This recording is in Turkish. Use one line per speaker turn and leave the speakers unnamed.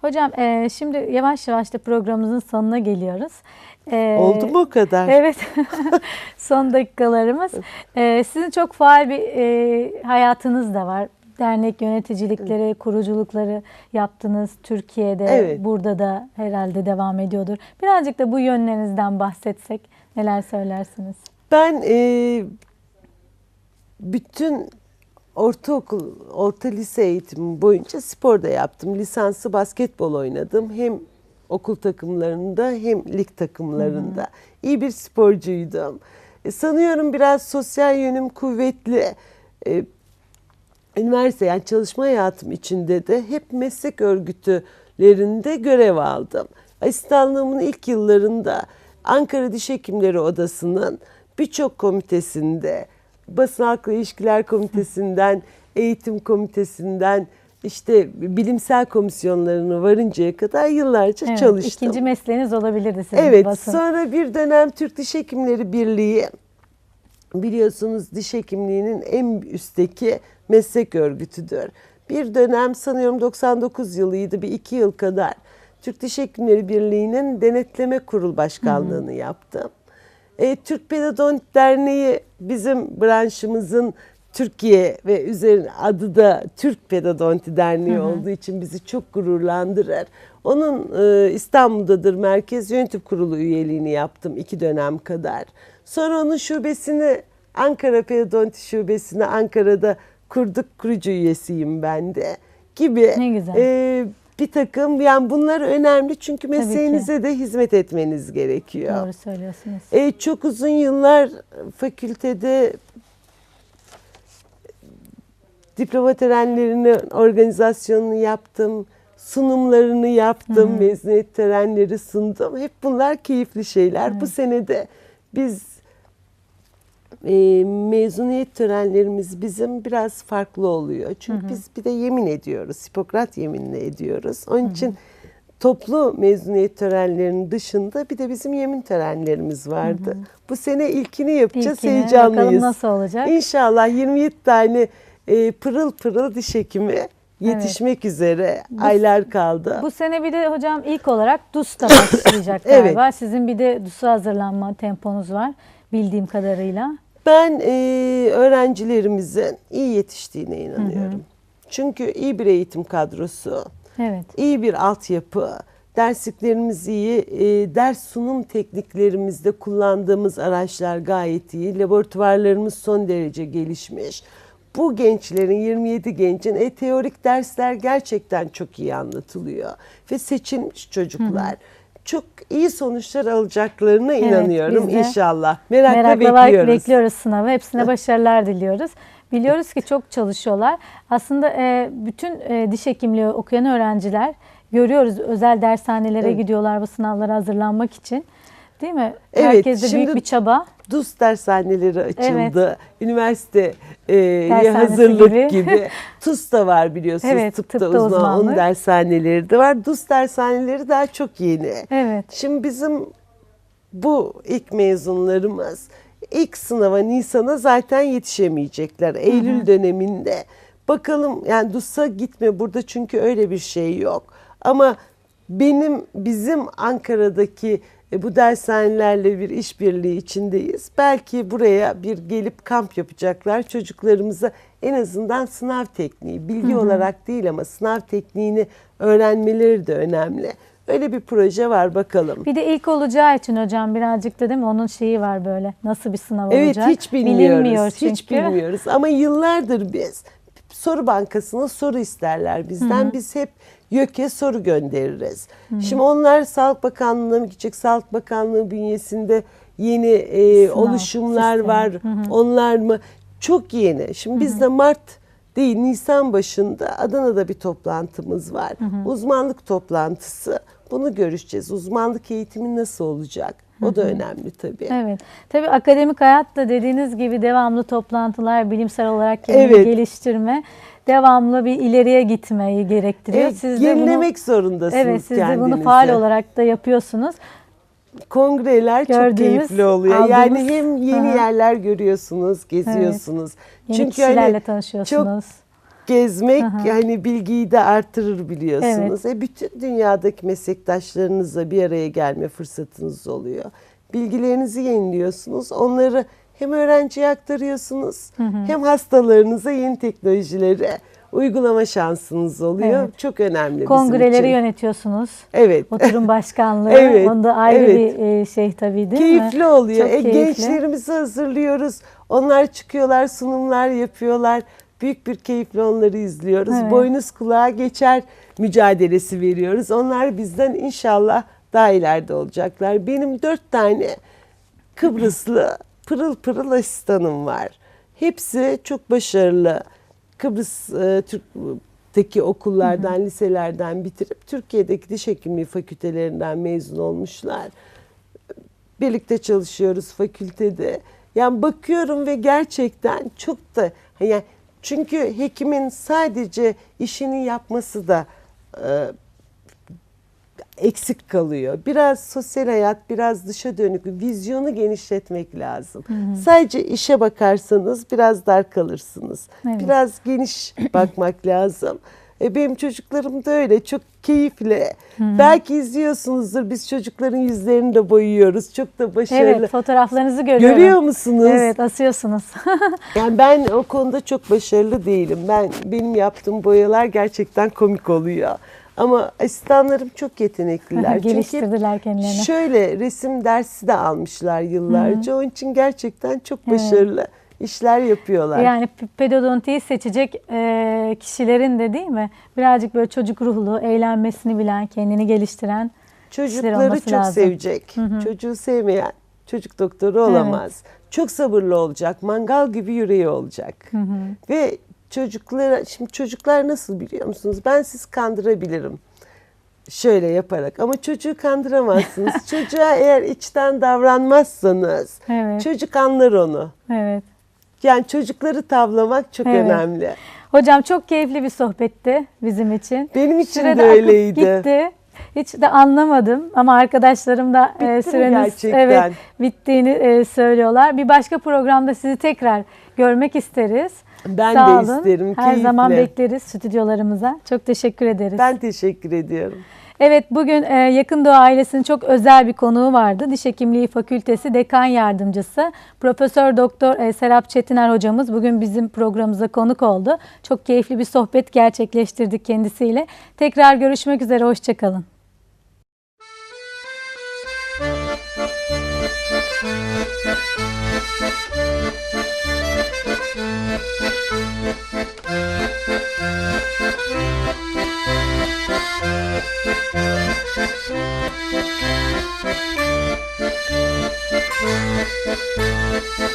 Hocam e, şimdi yavaş yavaş da programımızın sonuna geliyoruz. E,
Oldu mu o kadar?
Evet. Son dakikalarımız. E, sizin çok faal bir e, hayatınız da var. Dernek yöneticilikleri, kuruculukları yaptınız Türkiye'de,
Evet.
burada da herhalde devam ediyordur. Birazcık da bu yönlerinizden bahsetsek neler söylersiniz?
Ben e, bütün ortaokul, orta lise eğitimi boyunca spor da yaptım. Lisansı basketbol oynadım. Hem okul takımlarında hem lig takımlarında. İyi bir sporcuydum. E, sanıyorum biraz sosyal yönüm kuvvetli. E, üniversite yani çalışma hayatım içinde de hep meslek örgütülerinde görev aldım. Asistanlığımın ilk yıllarında Ankara Diş Hekimleri Odası'nın birçok komitesinde, basın halkla ilişkiler komitesinden, eğitim komitesinden, işte bilimsel komisyonlarına varıncaya kadar yıllarca
Evet,
çalıştım.
İkinci mesleğiniz olabilirdi sizin
Evet,
basın.
sonra bir dönem Türk Diş Hekimleri Birliği biliyorsunuz diş hekimliğinin en üstteki meslek örgütüdür. Bir dönem sanıyorum 99 yılıydı, bir iki yıl kadar Türk Diş Hekimleri Birliği'nin denetleme kurul başkanlığını yaptım. E, Türk Pedodont Derneği bizim branşımızın Türkiye ve üzerine adı da Türk Pedodonti Derneği olduğu için bizi çok gururlandırır. Onun e, İstanbul'dadır merkez yönetim kurulu üyeliğini yaptım iki dönem kadar. Sonra onun şubesini Ankara Pedodonti Şubesini Ankara'da kurduk kurucu üyesiyim ben de gibi.
Ne güzel.
e, bir takım yani bunlar önemli çünkü mesleğinize de hizmet etmeniz gerekiyor.
Doğru söylüyorsunuz.
E, çok uzun yıllar fakültede diploma törenlerinin organizasyonunu yaptım. Sunumlarını yaptım. Mezuniyet törenleri sundum. Hep bunlar keyifli şeyler. Bu senede biz e, mezuniyet törenlerimiz bizim biraz farklı oluyor. Çünkü biz bir de yemin ediyoruz. Hipokrat yeminle ediyoruz. Onun için toplu mezuniyet törenlerinin dışında bir de bizim yemin törenlerimiz vardı. Bu sene ilkini yapacağız.
İlkini,
Heyecanlıyız.
bakalım nasıl olacak?
İnşallah 27 tane e, pırıl pırıl diş hekimi yetişmek üzere. Aylar kaldı.
Bu sene bir de hocam ilk olarak DUS'ta başlayacak
Evet.
galiba. Sizin bir de DUS'a hazırlanma temponuz var bildiğim kadarıyla.
Ben e, öğrencilerimizin iyi yetiştiğine inanıyorum. Çünkü iyi bir eğitim kadrosu,
Evet.
iyi bir altyapı, dersliklerimiz iyi, e, ders sunum tekniklerimizde kullandığımız araçlar gayet iyi, laboratuvarlarımız son derece gelişmiş. Bu gençlerin 27 gencin e, teorik dersler gerçekten çok iyi anlatılıyor ve seçilmiş çocuklar. Çok iyi sonuçlar alacaklarına inanıyorum
biz de
inşallah. Merakla,
Merakla
bekliyoruz.
bekliyoruz sınavı. Hepsine başarılar diliyoruz. Biliyoruz ki çok çalışıyorlar. Aslında e, bütün e, diş hekimliği okuyan öğrenciler görüyoruz özel dershanelere
Evet.
gidiyorlar bu sınavlara hazırlanmak için. Değil mi?
Evet,
Herkeste büyük
şimdi-
bir çaba.
DUS dershaneleri açıldı.
Evet.
Üniversiteye
Dershanesi
hazırlık
gibi.
gibi. TUS da var biliyorsunuz.
Evet,
tıpta,
tıpta
uzman.
uzmanlık.
Onun dershaneleri de var. DUS dershaneleri daha çok yeni.
Evet.
Şimdi bizim bu ilk mezunlarımız ilk sınava Nisan'a zaten yetişemeyecekler. Eylül döneminde. Bakalım yani DUS'a gitme burada çünkü öyle bir şey yok. Ama benim bizim Ankara'daki e, bu dershanelerle bir işbirliği içindeyiz. Belki buraya bir gelip kamp yapacaklar. Çocuklarımıza en azından sınav tekniği, bilgi olarak değil ama sınav tekniğini öğrenmeleri de önemli. Öyle bir proje var bakalım.
Bir de ilk olacağı için hocam birazcık da değil mi? Onun şeyi var böyle. Nasıl bir sınav
Evet
olacak?
hiç bilmiyoruz.
Bilinmiyor
Hiç
çünkü.
bilmiyoruz ama yıllardır biz soru bankasına soru isterler bizden. Biz hep YÖK'e soru göndeririz. Şimdi onlar Sağlık Bakanlığı'na mı gidecek? Sağlık Bakanlığı bünyesinde yeni e,
Sınav
oluşumlar
sistemi.
var. Onlar mı? Çok yeni. Şimdi bizde Mart değil Nisan başında Adana'da bir toplantımız var. Uzmanlık toplantısı. Bunu görüşeceğiz. Uzmanlık eğitimi nasıl olacak? O da önemli tabii.
Evet. Tabii akademik hayat da dediğiniz gibi devamlı toplantılar, bilimsel olarak kendini
Evet.
geliştirme, devamlı bir ileriye gitmeyi gerektiriyor.
Evet,
siz de bunu,
yenilemek zorundasınız
Evet, siz de bunu faal olarak da yapıyorsunuz.
Kongreler çok
Gördüğümüz,
keyifli oluyor.
aldığımız-
yani hem yeni
Aha.
yerler görüyorsunuz, geziyorsunuz.
Yeni
Çünkü
kişilerle
hani
tanışıyorsunuz.
Gezmek
Aha.
yani bilgiyi de artırır biliyorsunuz. E bütün dünyadaki meslektaşlarınızla bir araya gelme fırsatınız oluyor. Bilgilerinizi yeniliyorsunuz. Onları hem öğrenciye aktarıyorsunuz hem hastalarınıza yeni teknolojileri uygulama şansınız oluyor.
Evet.
Çok önemli bizim
Kongreleri
için.
yönetiyorsunuz.
Evet.
Oturum başkanlığı.
Evet,
Onda ayrı
evet.
bir e, şey tabii değil mi?
Keyifli oluyor.
Çok
E,
keyifli.
gençlerimizi hazırlıyoruz. Onlar çıkıyorlar, sunumlar yapıyorlar. Büyük bir keyifle onları izliyoruz.
Evet.
Boynuz kulağa geçer mücadelesi veriyoruz. Onlar bizden inşallah daha ileride olacaklar. Benim dört tane Kıbrıslı pırıl pırıl asistanım var. Hepsi çok başarılı. Kıbrıs e, Türk'teki okullardan, liselerden bitirip Türkiye'deki diş hekimliği fakültelerinden mezun olmuşlar birlikte çalışıyoruz fakültede. Yani bakıyorum ve gerçekten çok da yani çünkü hekimin sadece işini yapması da e, eksik kalıyor. Biraz sosyal hayat, biraz dışa dönük, vizyonu genişletmek lazım. Sadece işe bakarsanız biraz dar kalırsınız.
Evet.
Biraz geniş bakmak lazım. E, benim çocuklarım da öyle çok keyifle. Belki izliyorsunuzdur biz çocukların yüzlerini de boyuyoruz. Çok da başarılı.
Evet fotoğraflarınızı görüyorum.
Görüyor musunuz?
Evet asıyorsunuz.
Yani ben o konuda çok başarılı değilim. Ben benim yaptığım boyalar gerçekten komik oluyor. Ama asistanlarım çok yetenekliler. Çünkü
Geliştirdiler kendilerini.
şöyle resim dersi de almışlar yıllarca. Onun için gerçekten çok başarılı işler yapıyorlar.
Yani pedodontiyi seçecek e, kişilerin de değil mi? Birazcık böyle çocuk ruhlu, eğlenmesini bilen, kendini geliştiren
Çocukları çok
lazım.
sevecek. Çocuğu sevmeyen çocuk doktoru olamaz. Çok sabırlı olacak. Mangal gibi yüreği olacak. Ve çocuklara şimdi çocuklar nasıl biliyor musunuz? Ben sizi kandırabilirim. Şöyle yaparak ama çocuğu kandıramazsınız. Çocuğa eğer içten davranmazsanız
Evet.
çocuk anlar onu.
Evet.
Yani çocukları tavlamak çok
Evet.
önemli.
Hocam çok keyifli bir sohbetti bizim için.
Benim için
Süre
de öyleydi.
Gitti. Hiç de anlamadım ama arkadaşlarım da
Bitti
e, süreniz evet bittiğini e, söylüyorlar. Bir başka programda sizi tekrar görmek isteriz.
Ben
Sağ
de
olun.
isterim.
Her zaman
keyifle.
bekleriz stüdyolarımıza. Çok teşekkür ederiz.
Ben teşekkür ediyorum.
Evet bugün e, Yakın Doğu ailesinin çok özel bir konuğu vardı. Diş Hekimliği Fakültesi Dekan Yardımcısı Profesör Doktor e, Serap Çetiner hocamız bugün bizim programımıza konuk oldu. Çok keyifli bir sohbet gerçekleştirdik kendisiyle. Tekrar görüşmek üzere hoşçakalın.
Thank you.